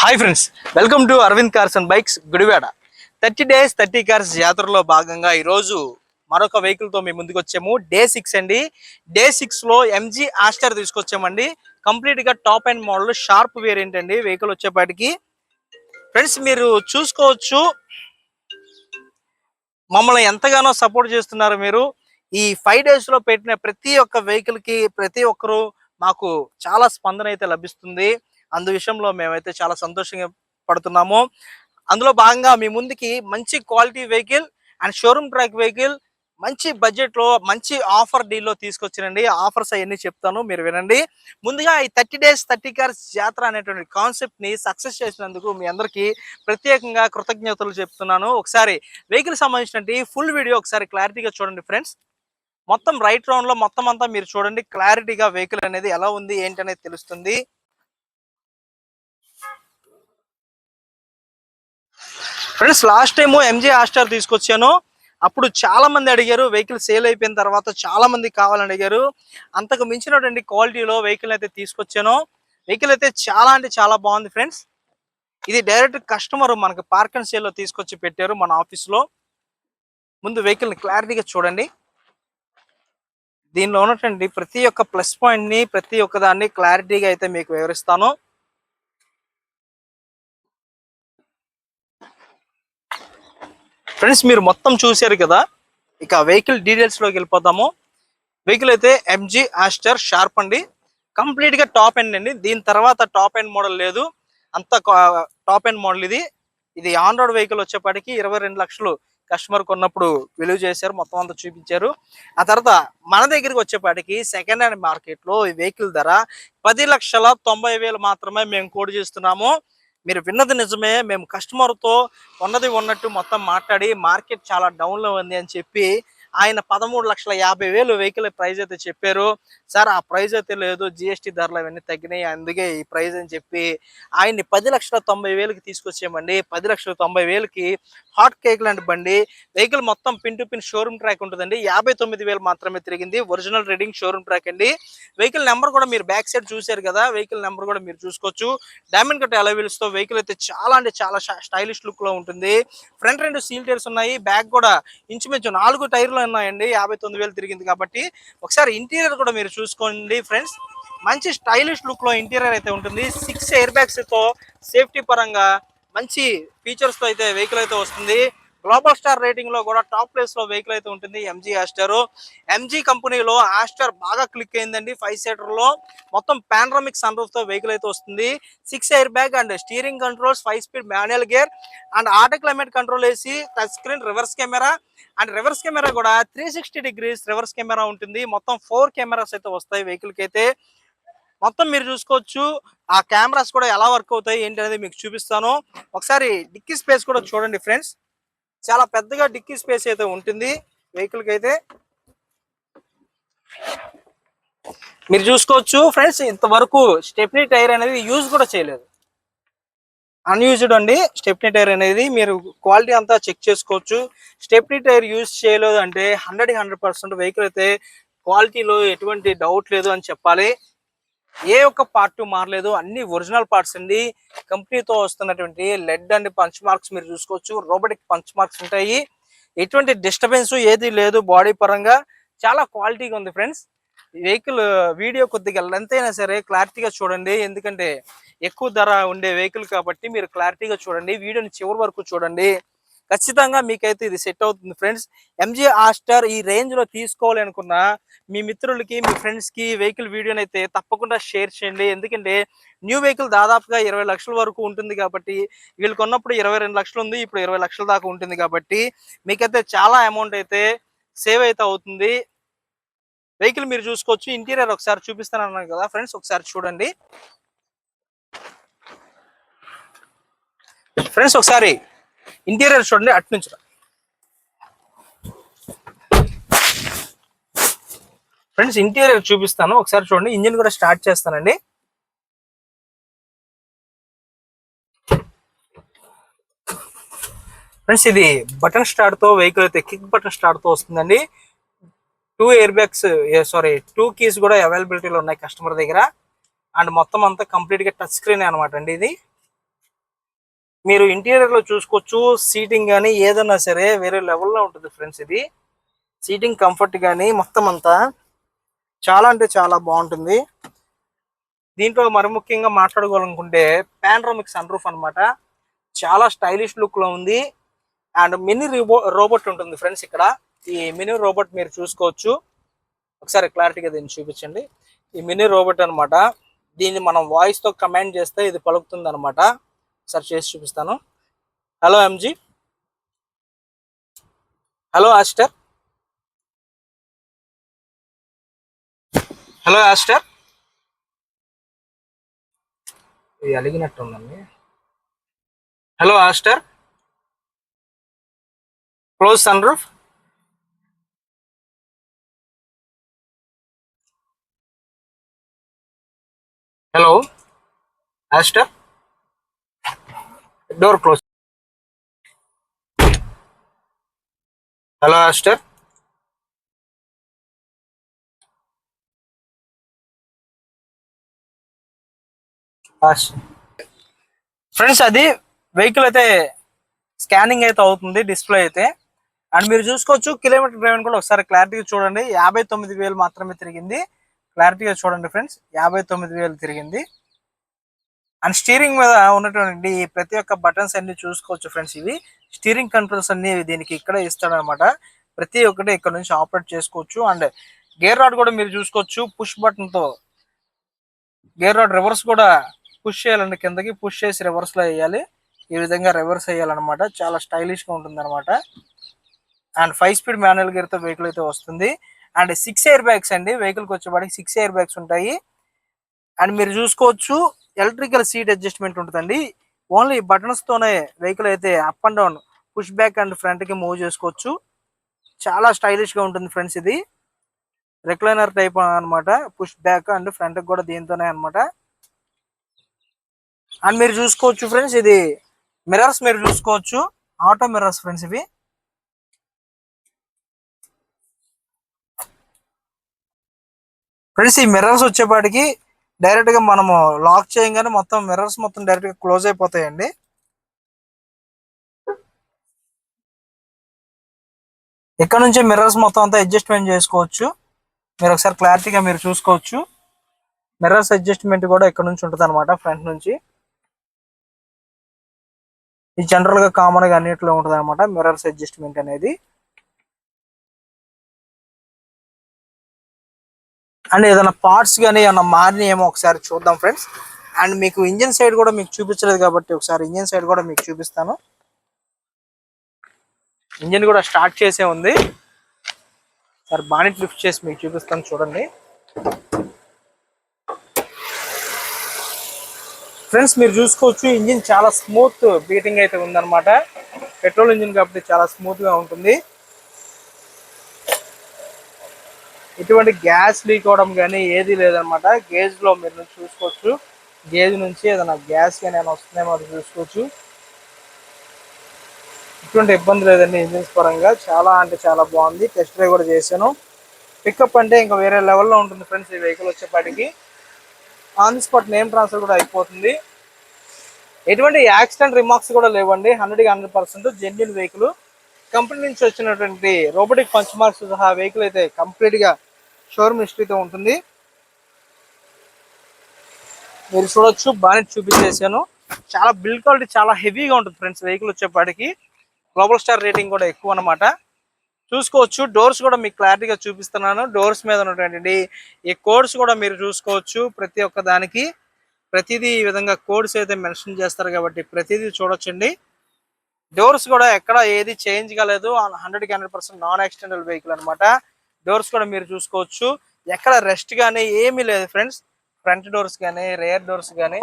Hi friends welcome to Aravind cars and bikes Gudivada thirty days thirty cars జాతరలో భాగంగా ఈరోజు మరొక వెహికల్తో మేము ముందుకు వచ్చాము. డే సిక్స్ అండి. డే సిక్స్లో ఎంజీ ఆస్టర్ తీసుకొచ్చామండి. కంప్లీట్గా top and model sharp variant అండి వెహికల్ వచ్చేపాటికి. ఫ్రెండ్స్ మీరు చూసుకోవచ్చు మమ్మల్ని ఎంతగానో సపోర్ట్ చేస్తున్నారు మీరు. ఈ ఫైవ్ డేస్లో పెట్టిన ప్రతి ఒక్క వెహికల్కి ప్రతి ఒక్కరు మాకు చాలా స్పందన అయితే లభిస్తుంది. అందు విషయంలో మేమైతే చాలా సంతోషంగా పడుతున్నాము. అందులో భాగంగా మీ ముందుకి మంచి quality vehicle and showroom track vehicle మంచి బడ్జెట్లో మంచి ఆఫర్ డీల్లో తీసుకొచ్చినండి. ఆఫర్స్ అవన్నీ చెప్తాను మీరు వినండి. ముందుగా ఈ థర్టీ డేస్ థర్టీ కార్స్ జాతర అనేటువంటి కాన్సెప్ట్ని సక్సెస్ చేసినందుకు మీ అందరికీ ప్రత్యేకంగా కృతజ్ఞతలు చెప్తున్నాను. ఒకసారి వెహికల్ సంబంధించినటువంటి ఫుల్ వీడియో ఒకసారి క్లారిటీగా చూడండి ఫ్రెండ్స్. మొత్తం రైట్ రౌండ్లో మొత్తం అంతా మీరు చూడండి క్లారిటీగా వెహికల్ అనేది ఎలా ఉంది ఏంటి అనేది తెలుస్తుంది. Friends last time MG Astor తీసుకొచ్చాను. అప్పుడు చాలా మంది అడిగారు వెహికల్ సేల్ అయిపోయిన తర్వాత చాలా మంది కావాలని అడిగారు. అంతకు మించినటువంటి క్వాలిటీలో వెహికల్ అయితే తీసుకొచ్చాను. వెహికల్ అయితే చాలా అంటే చాలా బాగుంది ఫ్రెండ్స్ ఇది డైరెక్ట్ కస్టమర్ మనకి పార్క్ అండ్ సేల్లో తీసుకొచ్చి పెట్టారు మన ఆఫీస్లో ముందు వెహికల్ని క్లారిటీగా చూడండి. దీనిలో ఉన్నటువంటి ప్రతి ఒక్క ప్లస్ పాయింట్ని ప్రతి ఒక్కదాన్ని క్లారిటీగా అయితే మీకు వివరిస్తాను. ఫ్రెండ్స్ మీరు మొత్తం చూశారు కదా? ఇక వెహికల్ డీటెయిల్స్లోకి వెళ్ళిపోతాము వెహికల్ అయితే ఎంజీ ఆస్టర్ షార్ప్ అండి. కంప్లీట్గా టాప్ ఎండ్ అండి. దీని తర్వాత టాప్ ఎండ్ మోడల్ లేదు. అంత టాప్ ఎండ్ మోడల్ ఇది. ఇది ఆన్ రోడ్ వెహికల్ వచ్చేపాటికి ఇరవై రెండు లక్షలు కస్టమర్ కొన్నప్పుడు విలువ చేశారు. మొత్తం అంతా చూపించారు. ఆ తర్వాత మన దగ్గరికి వచ్చేపాటికి సెకండ్ హ్యాండ్ మార్కెట్లో ఈ వెహికల్ ధర పది లక్షల తొంభై వేలు మాత్రమే మేము కోడ్ చేస్తున్నాము. మీరు విన్నది నిజమే మేము కస్టమర్తో ఉన్నది ఉన్నట్టు మొత్తం మాట్లాడి మార్కెట్ చాలా డౌన్లో ఉంది అని చెప్పి ఆయన పదమూడు లక్షల యాభై వేలు వెహికల్ ప్రైస్ అయితే చెప్పారు. సార్ ఆ ప్రైజ్ అయితే లేదు. జిఎస్టీ ధరలు అవన్నీ తగ్గినాయి. అందుకే ఈ ప్రైజ్ అని చెప్పి ఆయన్ని పది లక్షల తొంభై వేలకి తీసుకొచ్చేయమండి. పది లక్షల తొంభై వేలకి హాట్ కేక్ లాంటి బండి. వెహికల్ మొత్తం pin to pin showroom track ఉంటుందండి. యాభై తొమ్మిది వేలు మాత్రమే తిరిగింది. ఒరిజినల్ రీడింగ్ షోరూమ్ ట్రాక్ అండి. వెహికల్ నెంబర్ కూడా మీరు బ్యాక్ సైడ్ చూశారు కదా వెహికల్ నెంబర్ కూడా మీరు చూసుకోవచ్చు. డైమండ్ కట్ అలవీల్స్తో వెహికల్ అయితే చాలా అంటే చాలా స్టైలిష్ లుక్లో ఉంటుంది. ఫ్రంట్ రెండు సీల్ టైర్స్ ఉన్నాయి. బ్యాక్ కూడా ఇంచుమించు నాలుగు టైర్లు ఉన్నాయండి. యాభై తొమ్మిది వేలు తిరిగింది కాబట్టి ఒకసారి ఇంటీరియర్ కూడా మీరు చూసుకోండి ఫ్రెండ్స్. మంచి స్టైలిష్ లుక్లో ఇంటీరియర్ అయితే ఉంటుంది. సిక్స్ ఎయిర్ బ్యాగ్స్తో సేఫ్టీ పరంగా మంచి ఫీచర్స్తో అయితే వెహికల్ అయితే వస్తుంది. గ్లోబల్ స్టార్ రేటింగ్లో కూడా టాప్ ప్లేస్లో వెహికల్ అయితే ఉంటుంది ఎంజీ ఆస్టర్ ఎంజీ కంపెనీలో ఆస్టర్ బాగా క్లిక్ అయిందండి. ఫైవ్ సీటర్లో మొత్తం పానరామిక్ సన్ రూఫ్తో వెహికల్ అయితే వస్తుంది. Six air bag and steering controls five speed manual gear and auto climate control వేసి touch screen reverse camera and reverse camera కూడా three sixty degrees reverse camera ఉంటుంది. మొత్తం ఫోర్ కెమెరాస్ అయితే వస్తాయి వెహికల్కి అయితే. మొత్తం మీరు చూసుకోవచ్చు. ఆ కెమెరాస్ కూడా ఎలా వర్క్ అవుతాయి ఏంటి అనేది మీకు చూపిస్తాను. ఒకసారి డిక్కీ స్పేస్ కూడా చూడండి ఫ్రెండ్స్ చాలా పెద్దగా డిక్కీ స్పేస్ అయితే ఉంటుంది వెహికల్కి అయితే. మీరు చూసుకోవచ్చు ఫ్రెండ్స్ ఇంతవరకు స్టెప్నీ టైర్ అనేది యూజ్ కూడా చేయలేదు. అన్యూజ్డ్ అండి స్టెప్నీ టైర్ అనేది మీరు క్వాలిటీ అంతా చెక్ చేసుకోవచ్చు. స్టెప్నీ టైర్ యూజ్ చేయలేదు అంటే హండ్రెడ్ హండ్రెడ్ పర్సెంట్ వెహికల్ అయితే క్వాలిటీలో ఎటువంటి డౌట్ లేదు అని చెప్పాలి. ఏ ఒక్క పార్ట్ మారలేదు. అన్ని ఒరిజినల్ పార్ట్స్ అండి. కంపెనీతో వస్తున్నటువంటి లెడ్ అండ్ పంచ్ మార్క్స్ మీరు చూసుకోవచ్చు. రోబోటిక్ పంచ్ మార్క్స్ ఉంటాయి. ఎటువంటి డిస్టర్బెన్స్ ఏది లేదు బాడీ పరంగా. చాలా క్వాలిటీగా ఉంది ఫ్రెండ్స్ వెహికల్ వీడియో కొద్దిగా లెంత్ అయినా సరే క్లారిటీగా చూడండి. ఎందుకంటే ఎక్కువ ధర ఉండే వెహికల్ కాబట్టి మీరు క్లారిటీగా చూడండి. వీడియోని చివరి వరకు చూడండి. ఖచ్చితంగా మీకైతే ఇది సెట్ అవుతుంది ఫ్రెండ్స్. ఎంజీ ఆస్టర్ ఈ రేంజ్లో తీసుకోవాలి అనుకున్న మీ మిత్రులకి మీ ఫ్రెండ్స్కి వెహికల్ వీడియోని అయితే తప్పకుండా షేర్ చేయండి. ఎందుకంటే న్యూ వెహికల్ దాదాపుగా ఇరవై లక్షల వరకు ఉంటుంది కాబట్టి వీళ్ళు కొన్నప్పుడు ఇరవై రెండు లక్షలు ఉంది ఇప్పుడు ఇరవై లక్షల దాకా ఉంటుంది కాబట్టి మీకైతే చాలా అమౌంట్ అయితే సేవ్ అయితే అవుతుంది. వెహికల్ మీరు చూసుకోవచ్చు. ఇంటీరియర్ ఒకసారి చూపిస్తాను అన్నాను కదా ఫ్రెండ్స్ ఒకసారి చూడండి. ఫ్రెండ్స్ ఒకసారి ఇంటీరియర్ చూడండి అటు నుంచి ఫ్రెండ్స్ ఇంటీరియర్ చూపిస్తాను. ఒకసారి చూడండి ఇంజిన్ కూడా స్టార్ట్ చేస్తానండి. ఫ్రెండ్స్ ఇది బటన్ స్టార్ట్తో వెహికల్ అయితే కిక్ బటన్ స్టార్ట్తో వస్తుందండి. Two air bags sorry two keys కూడా అవైలబిలిటీలో ఉన్నాయి కస్టమర్ దగ్గర. అండ్ మొత్తం అంతా కంప్లీట్గా టచ్ స్క్రీన్ అనమాట అండి ఇది. మీరు ఇంటీరియర్లో చూసుకోవచ్చు సీటింగ్ కానీ ఏదైనా సరే వేరే లెవెల్లో ఉంటుంది ఫ్రెండ్స్ ఇది. సీటింగ్ కంఫర్ట్ కానీ మొత్తం అంతా చాలా అంటే చాలా బాగుంటుంది. దీంట్లో మరి ముఖ్యంగా మాట్లాడుకోవాలనుకుంటే ప్యాన్రామిక్ సన్ రూఫ్ అనమాట చాలా స్టైలిష్ లుక్లో ఉంది. అండ్ మినీ రోబోట్ ఉంటుంది ఫ్రెండ్స్ ఇక్కడ. ఈ మినీ రోబోట్ మీరు చూసుకోవచ్చు. ఒకసారి క్లారిటీగా దీన్ని చూపించండి. ఈ మినీ రోబోట్ అనమాట దీన్ని మనం వాయిస్తో కమాండ్ చేస్తే ఇది పలుకుతుంది అనమాట ఒకసారి చేసి చూపిస్తాను. Hello MG hello Astor hello Astor ఇది అలిగినట్టుందండి hello Astor close sun roof hello Astor door close hello Astor friends అది వెహికల్ అయితే స్కానింగ్ అయితే అవుతుంది డిస్ప్లే అయితే. అండ్ మీరు చూసుకోవచ్చు కిలోమీటర్ డ్రైవింగ్ కూడా ఒకసారి క్లారిటీగా చూడండి. యాభై తొమ్మిది వేలు మాత్రమే తిరిగింది. క్లారిటీగా చూడండి ఫ్రెండ్స్ యాభై తొమ్మిది వేలు తిరిగింది. అండ్ స్టీరింగ్ మీద ఉన్నటువంటి ప్రతి ఒక్క బటన్స్ అన్ని చూసుకోవచ్చు ఫ్రెండ్స్ ఇవి. స్టీరింగ్ కంట్రోల్స్ అన్ని దీనికి ఇక్కడ ఇస్తాడనమాట. ప్రతి ఒక్కటి ఇక్కడ నుంచి ఆపరేట్ చేసుకోవచ్చు. అండ్ గేర్ రాడ్ కూడా మీరు చూసుకోవచ్చు పుష్ బటన్తో. గేర్ రాడ్ రివర్స్ కూడా పుష్ చేయాలండి. కిందకి పుష్ చేసి రివర్స్లో వేయాలి. ఈ విధంగా రివర్స్ వేయాలన్నమాట. చాలా స్టైలిష్గా ఉంటుంది అనమాట అండ్ ఫైవ్ స్పీడ్ మాన్యువల్ గేర్తో వెహికల్ అయితే వస్తుంది. అండ్ సిక్స్ ఎయిర్ బ్యాగ్స్ అండి. వెహికల్కి వచ్చేవాడికి సిక్స్ ఎయిర్ బ్యాగ్స్ ఉంటాయి. అండ్ మీరు చూసుకోవచ్చు. ఎలక్ట్రికల్ సీట్ అడ్జస్ట్మెంట్ ఉంటుందండి. ఓన్లీ బటన్స్ తోనే వెహికల్ అయితే up and down push back and ఫ్రంట్కి మూవ్ చేసుకోవచ్చు. చాలా స్టైలిష్గా ఉంటుంది ఫ్రెండ్స్ ఇది. రెక్లైనర్ టైప్ అన్నమాట పుష్ బ్యాక్ అండ్ ఫ్రంట్ కూడా దీంతోనే అన్నమాట. అండ్ మీరు చూసుకోవచ్చు ఫ్రెండ్స్ ఇది మిర్రర్స్ మీరు చూసుకోవచ్చు. ఆటో మిర్రర్స్ ఫ్రెండ్స్ ఇవి. ఫ్రెండ్స్ ఈ మిర్రర్స్ వచ్చేపాటికి డైరెక్ట్గా మనము లాక్ చేయగానే మొత్తం మిర్రర్స్ మొత్తం డైరెక్ట్గా క్లోజ్ అయిపోతాయండి. ఇక్కడ నుంచి మిర్రర్స్ మొత్తం అంతా అడ్జస్ట్మెంట్ చేసుకోవచ్చు. మీరు ఒకసారి క్లారిటీగా మీరు చూసుకోవచ్చు. మిర్రర్స్ అడ్జస్ట్మెంట్ కూడా ఇక్కడ నుంచి ఉంటుంది అనమాట ఫ్రంట్ నుంచి. ఇది జనరల్గా కామన్గా అన్నింటిలో ఉంటుంది అనమాట మిర్రర్స్ అడ్జస్ట్మెంట్ అనేది. అండ్ ఏదైనా పార్ట్స్ కానీ ఏమన్నా మారినాయేమో ఏమో ఒకసారి చూద్దాం ఫ్రెండ్స్. అండ్ మీకు ఇంజిన్ సైడ్ కూడా మీకు చూపించలేదు కాబట్టి ఒకసారి ఇంజిన్ సైడ్ కూడా మీకు చూపిస్తాను. ఇంజిన్ కూడా స్టార్ట్ చేసే ఉంది. సార్ బానెట్ లిఫ్ట్ చేసి మీకు చూపిస్తాను చూడండి. ఫ్రెండ్స్ మీరు చూసుకోవచ్చు ఇంజిన్ చాలా స్మూత్ బీటింగ్ అయితే ఉందన్నమాట. పెట్రోల్ ఇంజిన్ కాబట్టి చాలా స్మూత్గా ఉంటుంది. ఎటువంటి గ్యాస్ లీక్ అవడం కానీ ఏది లేదనమాట. గేజ్లో మీరు చూసుకోవచ్చు. గేజ్ నుంచి ఏదైనా గ్యాస్ కానీ ఏమైనా వస్తుందేమో అది చూసుకోవచ్చు. ఎటువంటి ఇబ్బంది లేదండి ఇంజిన్స్ పరంగా. చాలా అంటే చాలా బాగుంది. టెస్ట్ డ్రైవ్ కూడా చేశాను. పికప్ అంటే ఇంకా వేరే లెవెల్లో ఉంటుంది ఫ్రెండ్స్ ఈ వెహికల్ వచ్చేపాటికి. On the spot name transfer కూడా అయిపోతుంది. ఎటువంటి యాక్సిడెంట్ రిమార్క్స్ కూడా లేవండి. హండ్రెడ్కి hundred percent genuine vehicle. Company నుంచి వచ్చినటువంటి రోబోటిక్ పంచ్ మార్క్స్ సహా వెహికల్ అయితే కంప్లీట్గా షోరూమ్ హిస్టరీతో ఉంటుంది. మీరు చూడొచ్చు బాగానే చూపించేసాను చాలా బిల్డ్ క్వాలిటీ చాలా హెవీగా ఉంటుంది ఫ్రెండ్స్ వెహికల్ వచ్చేపాటికి. గ్లోబల్ స్టార్ రేటింగ్ కూడా ఎక్కువ అన్నమాట. చూసుకోవచ్చు డోర్స్ కూడా మీకు క్లారిటీగా చూపిస్తున్నాను. డోర్స్ మీద ఉన్నటువంటి ఈ కోడ్స్ కూడా మీరు చూసుకోవచ్చు ప్రతి ఒక్క దానికి. ప్రతిదీ ఈ విధంగా కోడ్స్ అయితే మెన్షన్ చేస్తారు కాబట్టి ప్రతిదీ చూడొచ్చండి. డోర్స్ కూడా ఎక్కడ ఏది చేంజ్ కాలేదు. హండ్రెడ్కి hundred percent non accidental vehicle అనమాట డోర్స్ కూడా మీరు చూసుకోవచ్చు. ఎక్కడ రెస్ట్ కానీ ఏమీ లేదు ఫ్రెండ్స్ ఫ్రంట్ డోర్స్ కానీ రేర్ డోర్స్ కానీ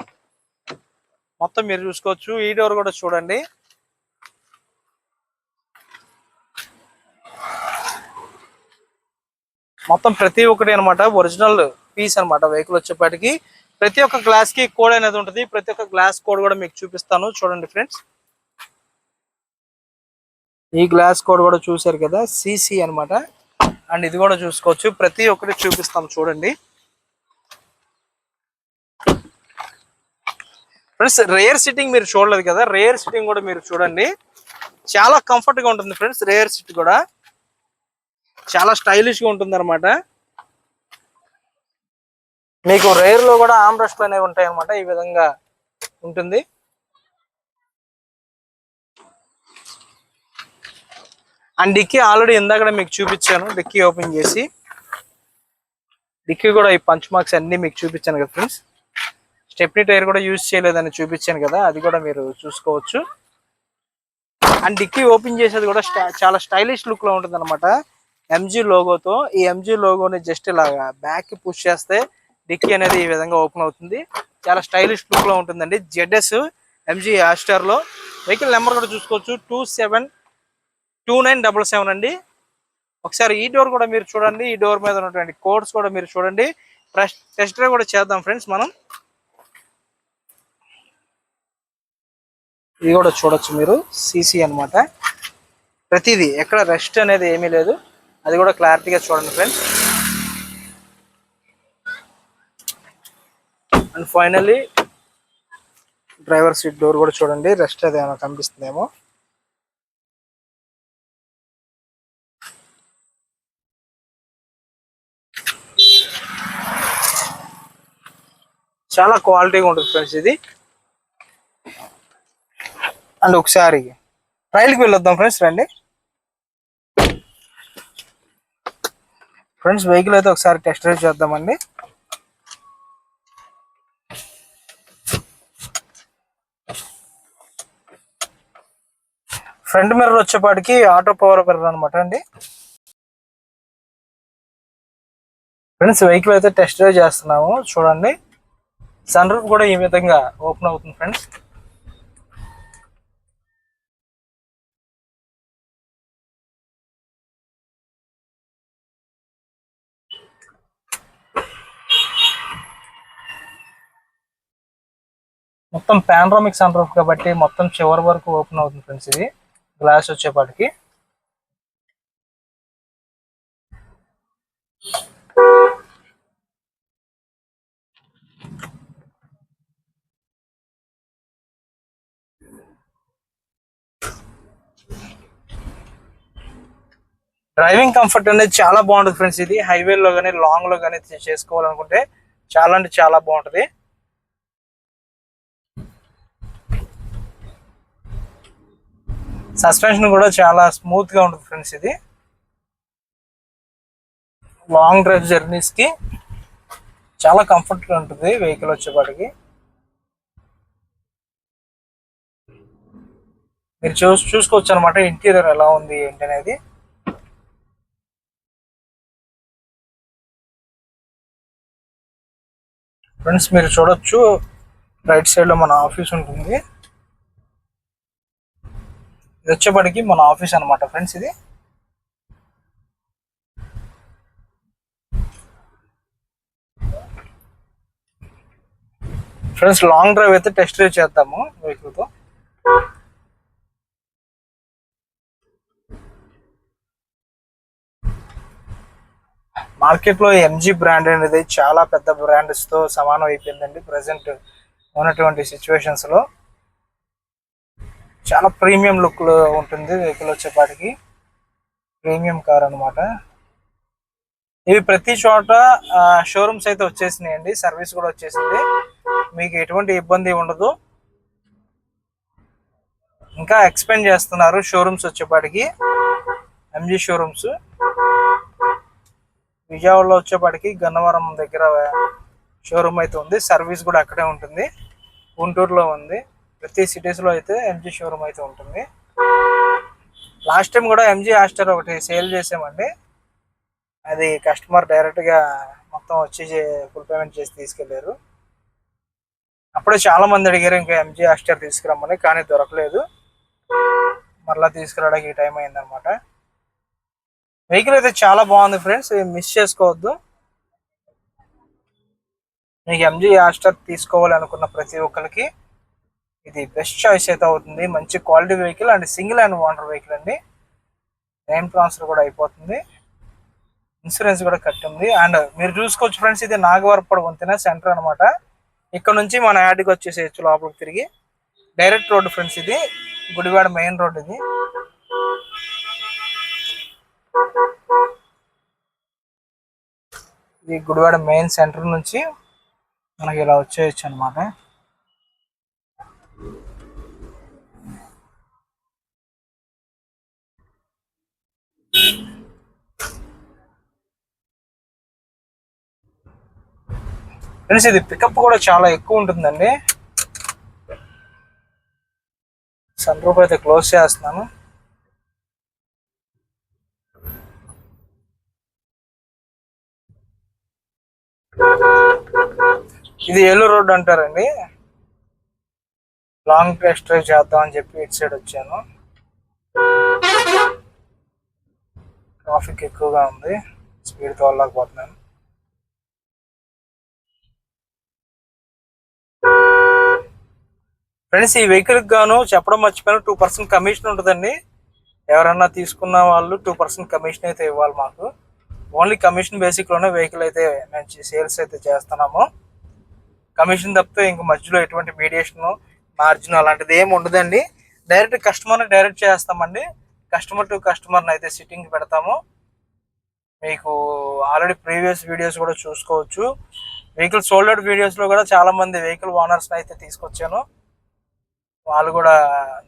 మొత్తం మీరు చూసుకోవచ్చు. ఈ డోర్ కూడా చూడండి. మొత్తం ప్రతి ఒక్కటి అనమాట ఒరిజినల్ పీస్ అన్నమాట వెహికల్ వచ్చేపాటికి. ప్రతి ఒక్క గ్లాస్కి కోడ్ అనేది ఉంటుంది. ప్రతి ఒక్క గ్లాస్ కోడ్ కూడా మీకు చూపిస్తాను. చూడండి ఫ్రెండ్స్ ఈ గ్లాస్ కోడ్ కూడా చూశారు కదా? సిసి అన్నమాట. అండ్ ఇది కూడా చూసుకోవచ్చు. ప్రతి ఒక్కటి చూపిస్తాం చూడండి. ఫ్రెండ్స్ రేర్ సిట్టింగ్ మీరు చూడలేదు కదా? రేర్ సిట్టింగ్ కూడా మీరు చూడండి. చాలా కంఫర్ట్గా ఉంటుంది ఫ్రెండ్స్ రేర్ సిట్ కూడా. చాలా స్టైలిష్గా ఉంటుంది అనమాట మీకు రేర్లో కూడా ఆమ్ అనేవి ఉంటాయి అనమాట ఈ విధంగా ఉంటుంది. అండ్ డిక్కీ ఆల్రెడీ ఇందాక మీకు చూపించాను డిక్కీ ఓపెన్ చేసి. డిక్కీ కూడా ఈ పంచ్ మార్క్స్ అన్ని మీకు చూపించాను కదా ఫ్రెండ్స్ స్టెప్నీ టైర్ కూడా యూజ్ చేయలేదని చూపించాను కదా అది కూడా మీరు చూసుకోవచ్చు. అండ్ డిక్కీ ఓపెన్ చేసేది కూడా స్టా- చాలా స్టైలిష్ లుక్లో ఉంటుంది అనమాట ఎంజీ లోగోతో ఈ ఎంజీ లోగోని జస్ట్ ఇలాగా బ్యాక్ పుష్ చేస్తే డిక్కీ అనేది ఈ విధంగా ఓపెన్ అవుతుంది. చాలా స్టైలిష్ లుక్లో ఉంటుందండి. జెడ్ఎస్ ఎంజీ యాస్టర్లో. వెహికల్ నెంబర్ కూడా చూసుకోవచ్చు two seven two nine double seven అండి. ఒకసారి ఈ డోర్ కూడా మీరు చూడండి. ఈ డోర్ మీద ఉన్నటువంటి కోడ్స్ కూడా మీరు చూడండి. టెస్ట్ డ్రైవ్ కూడా చేద్దాం ఫ్రెండ్స్ మనం. ఇది కూడా చూడొచ్చు మీరు. సీసీ అన్నమాట. ప్రతిదీ ఎక్కడ రెస్ట్ అనేది ఏమీ లేదు. అది కూడా క్లారిటీగా చూడండి friends. And finally driver seat door కూడా చూడండి. రెస్ట్ అది ఏమైనా కనిపిస్తుందేమో. చాలా క్వాలిటీగా ఉంటుంది ఫ్రెండ్స్ ఇది. అండ్ ఒకసారి ట్రైల్కి వెళ్ళొద్దాం ఫ్రెండ్స్ రండి. ఫ్రెండ్స్ వెహికల్ అయితే ఒకసారి టెస్ట్ డ్రైవ్ చేద్దామండి. ఫ్రంట్ మిర్రర్ వచ్చేపాటికి ఆటో పవర్ మిర్రర్ అనమాట అండి. ఫ్రెండ్స్ వెహికల్ అయితే టెస్ట్ డ్రైవ్ చేస్తున్నాము. చూడండి. సన్ రూఫ్ కూడా ఈ విధంగా ఓపెన్ అవుతుంది ఫ్రెండ్స్. మొత్తం పానరామిక్ సన్ రూఫ్ కాబట్టి మొత్తం చివరి వరకు ఓపెన్ అవుతుంది ఫ్రెండ్స్ ఇది గ్లాస్ వచ్చేపాటికి. డ్రైవింగ్ కంఫర్ట్ అనేది చాలా బాగుంటుంది ఫ్రెండ్స్ ఇది. హైవేలో కానీ లాంగ్లో కానీ చేసుకోవాలనుకుంటే చాలా అంటే చాలా బాగుంటుంది. సస్పెన్షన్ కూడా చాలా స్మూత్గా ఉంటుంది ఫ్రెండ్స్ ఇది. లాంగ్ డ్రైవ్ జర్నీస్కి చాలా కంఫర్ట్గా ఉంటుంది వెహికల్ వచ్చేపాటికి. మీరు చూ చూసుకోవచ్చు అనమాట ఇంటీరియర్ ఎలా ఉంది ఏంటి అనేది ఫ్రెండ్స్ మీరు చూడొచ్చు. రైట్ సైడ్లో మన ఆఫీస్ ఉంటుంది. ఇది వచ్చేప్పటికి మన ఆఫీస్ అన్నమాట ఫ్రెండ్స్ ఇది. ఫ్రెండ్స్ లాంగ్ డ్రైవ్ అయితే టెస్ట్ డ్రైవ్ చేద్దాము వెహికల్ మార్కెట్లో ఎంజీ బ్రాండ్ అనేది చాలా పెద్ద బ్రాండ్స్తో సమానం అయిపోయిందండి ప్రజెంట్ ఉన్నటువంటి సిచ్యువేషన్స్లో. చాలా ప్రీమియం లుక్లో ఉంటుంది వెహికల్ వచ్చేపాటికి. ప్రీమియం కార్ అన్నమాట. ఇవి ప్రతి చోట షోరూమ్స్ అయితే వచ్చేసినాయండి. సర్వీస్ కూడా వచ్చేసింది. మీకు ఎటువంటి ఇబ్బంది ఉండదు. ఇంకా ఎక్స్పెండ్ చేస్తున్నారు షోరూమ్స్ వచ్చేపాటికి. ఎంజీ షోరూమ్స్ విజయవాడలో వచ్చేపాటికి గన్నవరం దగ్గర షోరూమ్ అయితే ఉంది. సర్వీస్ కూడా అక్కడే ఉంటుంది. గుంటూరులో ఉంది. ప్రతి సిటీస్లో అయితే ఎంజీ షోరూమ్ అయితే ఉంటుంది. లాస్ట్ టైం కూడా ఎంజీ ఆస్టర్ ఒకటి సేల్ చేసామండి. అది కస్టమర్ డైరెక్ట్గా మొత్తం వచ్చి ఫుల్ పేమెంట్ చేసి తీసుకెళ్ళారు అప్పుడే చాలా మంది అడిగారు ఇంకా ఎంజీ ఆస్టర్ తీసుకురమ్మని. కానీ దొరకలేదు. మరలా తీసుకురావడానికి టైం అయిందనమాట వెహికల్ అయితే చాలా బాగుంది ఫ్రెండ్స్ మిస్ చేసుకోవద్దు. మీకు ఎంజీ ఆస్టర్ తీసుకోవాలి అనుకున్న ప్రతి ఒక్కరికి ఇది బెస్ట్ చాయిస్ అయితే అవుతుంది. మంచి quality vehicle and single and owner vehicle అండి. నేమ్ ట్రాన్స్ఫర్ కూడా అయిపోతుంది. ఇన్సూరెన్స్ కూడా కట్టింది. అండ్ మీరు చూసుకోవచ్చు ఫ్రెండ్స్ ఇది నాగవరపడ వంతెన సెంటర్ అన్నమాట. ఇక్కడ నుంచి మన యాడ్కి వచ్చేసేయచ్చు లోపలికి తిరిగి. డైరెక్ట్ రోడ్ ఫ్రెండ్స్ ఇది. గుడివాడ మెయిన్ రోడ్ ఇది. ఇది గుడివాడ మెయిన్ సెంటర్ నుంచి మనకి ఇలా వచ్చేయచ్చు అనమాట ఫ్రెండ్స్ ఇది పికప్ కూడా చాలా ఎక్కువ ఉంటుందండి. సన్ రూప్ అయితే క్లోజ్ చేస్తున్నాను. ఇది ఏలూరు రోడ్ అంటారండి. లాంగ్ టెస్ట్ డ్రైవ్ చేద్దాం అని చెప్పి ఇటు సైడ్ వచ్చాను. ట్రాఫిక్ ఎక్కువగా ఉంది. స్పీడ్ తోలలేకపోతున్నాను. ఫ్రెండ్స్ ఈ వెహికల్ గాను చెప్పడం మర్చిపోయాను. టూ పర్సెంట్ కమిషన్ ఉంటుందండి. ఎవరన్నా తీసుకున్న వాళ్ళు టూ పర్సెంట్ కమిషన్ అయితే ఇవ్వాలి మాకు. ఓన్లీ కమిషన్ బేసిక్లోనే వెహికల్ అయితే మంచి సేల్స్ అయితే చేస్తున్నాము. కమిషన్ తప్పితే ఇంక మధ్యలో ఎటువంటి మీడియేషన్ మార్జిన్ అలాంటిది ఏమి ఉండదండి. డైరెక్ట్ కస్టమర్ని డైరెక్ట్ చేస్తామండి. కస్టమర్ టు కస్టమర్ని అయితే సిట్టింగ్ పెడతాము. మీకు ఆల్రెడీ ప్రీవియస్ వీడియోస్ కూడా చూసుకోవచ్చు. వెహికల్ సోల్డ్ అవుట్ వీడియోస్లో కూడా చాలామంది వెహికల్ ఓనర్స్ని అయితే తీసుకొచ్చాను. వాళ్ళు కూడా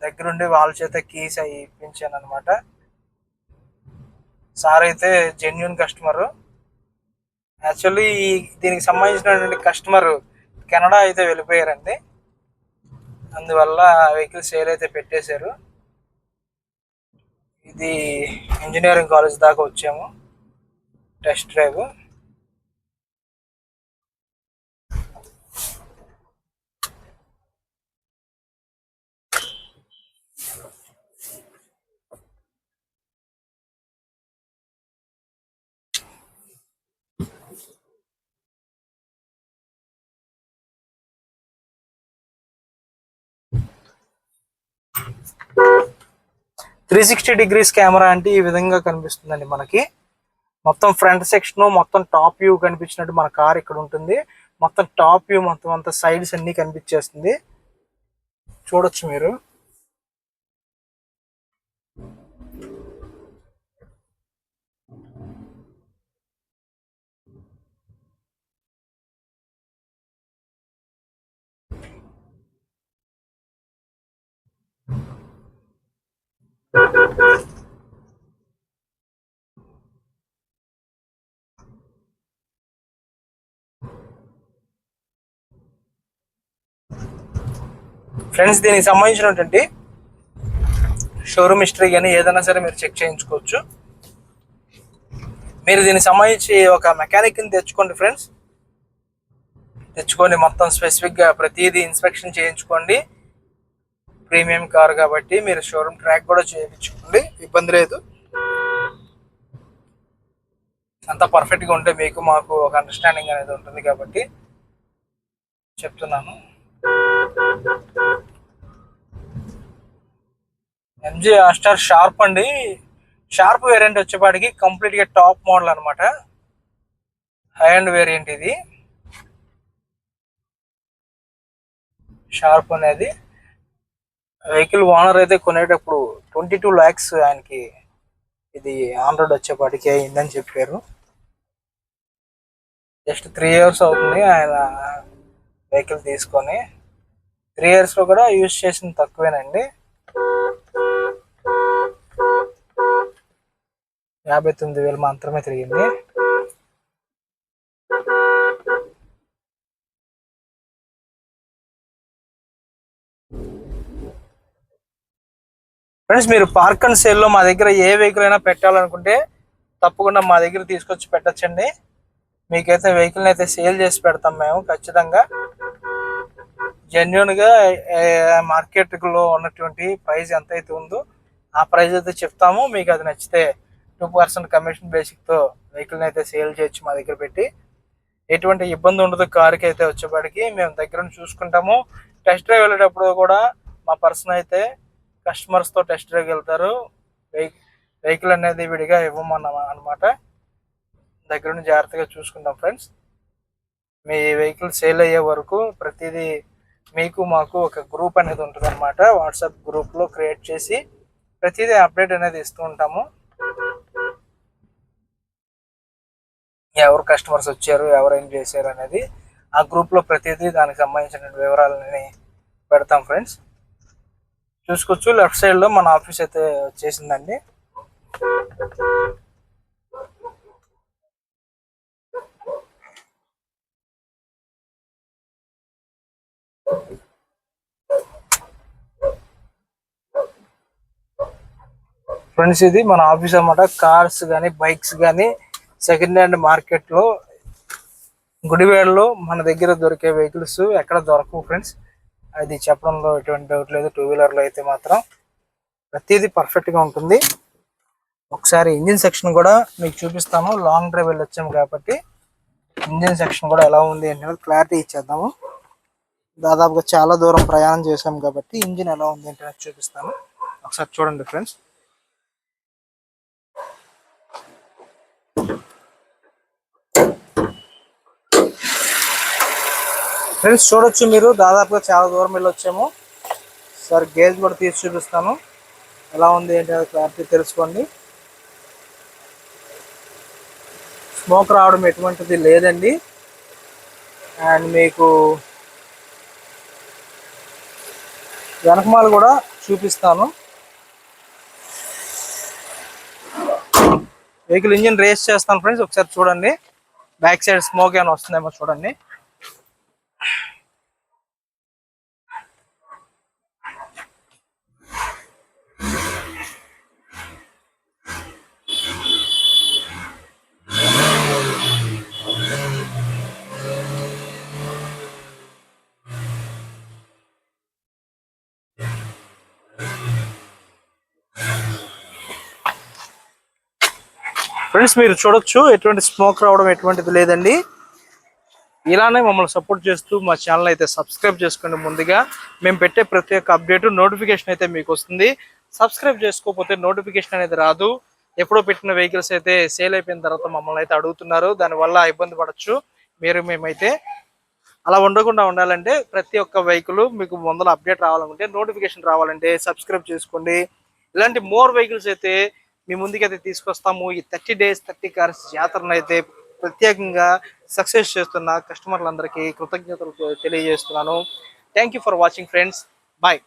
దగ్గరుండి వాళ్ళ చేత కీస్ అవి ఇప్పించాను అనమాట సార్ అయితే జెన్యున్ కస్టమర్ యాక్చువల్లీ దీనికి సంబంధించినటువంటి కస్టమర్ కెనడా అయితే వెళ్ళిపోయారండి. అందువల్ల వెహికల్ సేల్ అయితే పెట్టేశారు. ఇది ఇంజనీరింగ్ కాలేజ్ దాకా వచ్చాము. Test drive. Three sixty degrees camera అంటే ఈ విధంగా కనిపిస్తుందండి మనకి. మొత్తం ఫ్రంట్ సెక్షన్ మొత్తం టాప్ వ్యూ కనిపించినట్టు మన కార్ ఇక్కడ ఉంటుంది. మొత్తం టాప్ వ్యూ మొత్తం అంత సైడ్స్ అన్ని కనిపించేస్తుంది. చూడొచ్చు మీరు. ఫ్రెండ్స్ దీనికి సంబంధించినటువంటి షోరూమ్ హిస్టరీ కానీ ఏదైనా సరే మీరు చెక్ చేయించుకోవచ్చు. మీరు దీనికి సంబంధించి ఒక మెకానిక్ని తెచ్చుకోండి ఫ్రెండ్స్ తెచ్చుకొని మొత్తం స్పెసిఫిక్గా ప్రతిదీ ఇన్స్పెక్షన్ చేయించుకోండి. ప్రీమియం కార్ కాబట్టి మీరు షోరూమ్ ట్రాక్ కూడా చేయించుకోండి. ఇబ్బంది లేదు. అంతా పర్ఫెక్ట్గా ఉంటే మీకు మాకు ఒక అండర్స్టాండింగ్ అనేది ఉంటుంది కాబట్టి చెప్తున్నాను. ఎంజీ ఆస్టార్ షార్ప్ అండి. షార్ప్ వేరియంట్ వచ్చేపాటికి కంప్లీట్గా టాప్ మోడల్ అనమాట హై అండ్ వేరియంట్ ఇది. షార్ప్ అనేది. వెహికల్ ఓనర్ అయితే కొనేటప్పుడు ట్వంటీ టూ ల్యాక్స్ ఆయనకి ఇది ఆన్ రోడ్ వచ్చేపాటికి అయిందని చెప్పారు. జస్ట్ త్రీ ఇయర్స్ అవుతుంది ఆయన వెహికల్ తీసుకొని. త్రీ ఇయర్స్లో కూడా యూజ్ చేసింది తక్కువేనండి. యాభై తొమ్మిది వేలు మాత్రమే తిరిగింది. ఫ్రెండ్స్ మీరు పార్క్ అండ్ సేల్లో మా దగ్గర ఏ వెహికల్ అయినా పెట్టాలనుకుంటే తప్పకుండా మా దగ్గర తీసుకొచ్చి పెట్టచ్చండి. మీకైతే వెహికల్ అయితే సేల్ చేసి పెడతాం మేము ఖచ్చితంగా. జెన్యున్గా గా మార్కెట్లో ఉన్నటువంటి ప్రైస్ ఎంత అయితే ఉందో ఆ ప్రైస్ అయితే చెప్తాము. మీకు అది నచ్చితే టూ పర్సెంట్ కమిషన్ బేసిక్తో వెహికల్ని అయితే సేల్ చేయొచ్చు మా దగ్గర పెట్టి. ఎటువంటి ఇబ్బంది ఉండదు కార్కి అయితే వచ్చేపాటికి. మేము దగ్గర చూసుకుంటాము. టెస్ట్ డ్రైవ్ వెళ్ళేటప్పుడు కూడా మా పర్సన్ అయితే కస్టమర్స్తో టెస్ట్ డ్రైవ్ వెళ్తారు. వెహికల్ అనేది విడిగా ఇవ్వమన్నా అనమాట దగ్గర జాగ్రత్తగా చూసుకుంటాం ఫ్రెండ్స్. మీ వెహికల్ సేల్ అయ్యే వరకు ప్రతిదీ మీకు మాకు ఒక గ్రూప్ అనేది ఉంటుంది అనమాట వాట్సాప్ గ్రూప్లో క్రియేట్ చేసి ప్రతిదీ అప్డేట్ అనేది ఇస్తూ ఉంటాము. ఎవరు కస్టమర్స్ వచ్చారు ఎవరు ఏం చేశారు అనేది ఆ గ్రూప్లో ప్రతిదీ దానికి సంబంధించిన వివరాలని పెడతాం ఫ్రెండ్స్ చూసుకోవచ్చు లెఫ్ట్ సైడ్లో మన ఆఫీస్ అయితే వచ్చేసిందండి. ఫ్రెండ్స్ ఇది మన ఆఫీస్ అన్నమాట. కార్స్ కానీ బైక్స్ కానీ సెకండ్ హ్యాండ్ మార్కెట్లో గుడివేడలో మన దగ్గర దొరికే వెహికల్స్ ఎక్కడ దొరకవు ఫ్రెండ్స్ అది చెప్పడంలో ఎటువంటి డౌట్ లేదు. టూ వీలర్లో అయితే మాత్రం ప్రతిదీ పర్ఫెక్ట్గా ఉంటుంది. ఒకసారి ఇంజిన్ సెక్షన్ కూడా మీకు చూపిస్తాము. లాంగ్ డ్రైవ్ వెళ్ళొచ్చాము కాబట్టి ఇంజిన్ సెక్షన్ కూడా ఎలా ఉంది అంటే క్లారిటీ ఇచ్చేద్దాము. దాదాపుగా చాలా దూరం ప్రయాణం చేసాం కాబట్టి ఇంజిన్ ఎలా ఉంది అంటే చూపిస్తాను ఒకసారి చూడండి ఫ్రెండ్స్ ఫ్రెండ్స్ చూడొచ్చు మీరు. దాదాపుగా చాలా దూరం వెళ్ళొచ్చాము. సార్ గేజ్ కూడా తీసి చూపిస్తాను. ఎలా ఉంది ఏంటి అది క్లారిటీ తెలుసుకోండి. స్మోక్ రావడం ఎటువంటిది లేదండి. అండ్ మీకు వెనకమాల కూడా చూపిస్తాను. వెహికల్ ఇంజిన్ రేస్ చేస్తాను ఫ్రెండ్స్ ఒకసారి చూడండి. బ్యాక్ సైడ్ స్మోక్ ఏమైనా వస్తుందేమో చూడండి. ఫ్రెండ్స్ మీరు చూడొచ్చు ఎటువంటి స్మోక్ రావడం ఎటువంటిది లేదండి. ఇలానే మమ్మల్ని సపోర్ట్ చేస్తూ మా ఛానల్ అయితే సబ్స్క్రైబ్ చేసుకోండి ముందుగా. మేము పెట్టే ప్రతి ఒక్క అప్డేట్ నోటిఫికేషన్ అయితే మీకు వస్తుంది. సబ్స్క్రైబ్ చేసుకోకపోతే నోటిఫికేషన్ అనేది రాదు. ఎప్పుడో పెట్టిన వెహికల్స్ అయితే సేల్ అయిపోయిన తర్వాత మమ్మల్ని అయితే అడుగుతున్నారు. దానివల్ల ఇబ్బంది పడచ్చు. మీరు మేమైతే అలా ఉండకుండా ఉండాలంటే ప్రతి ఒక్క వెహికల్ మీకు ముందర అప్డేట్ రావాలనుకుంటే నోటిఫికేషన్ రావాలంటే సబ్స్క్రైబ్ చేసుకోండి. ఇలాంటి మోర్ వెహికల్స్ అయితే మీ ముందుకైతే తీసుకొస్తాము. ఈ థర్టీ డేస్ థర్టీ కార్స్ జాతరను అయితే ప్రత్యేకంగా సక్సెస్ చేస్తున్న కస్టమర్లందరికీ కృతజ్ఞతలు తెలియజేస్తున్నాను. Thank you for watching friends. Bye.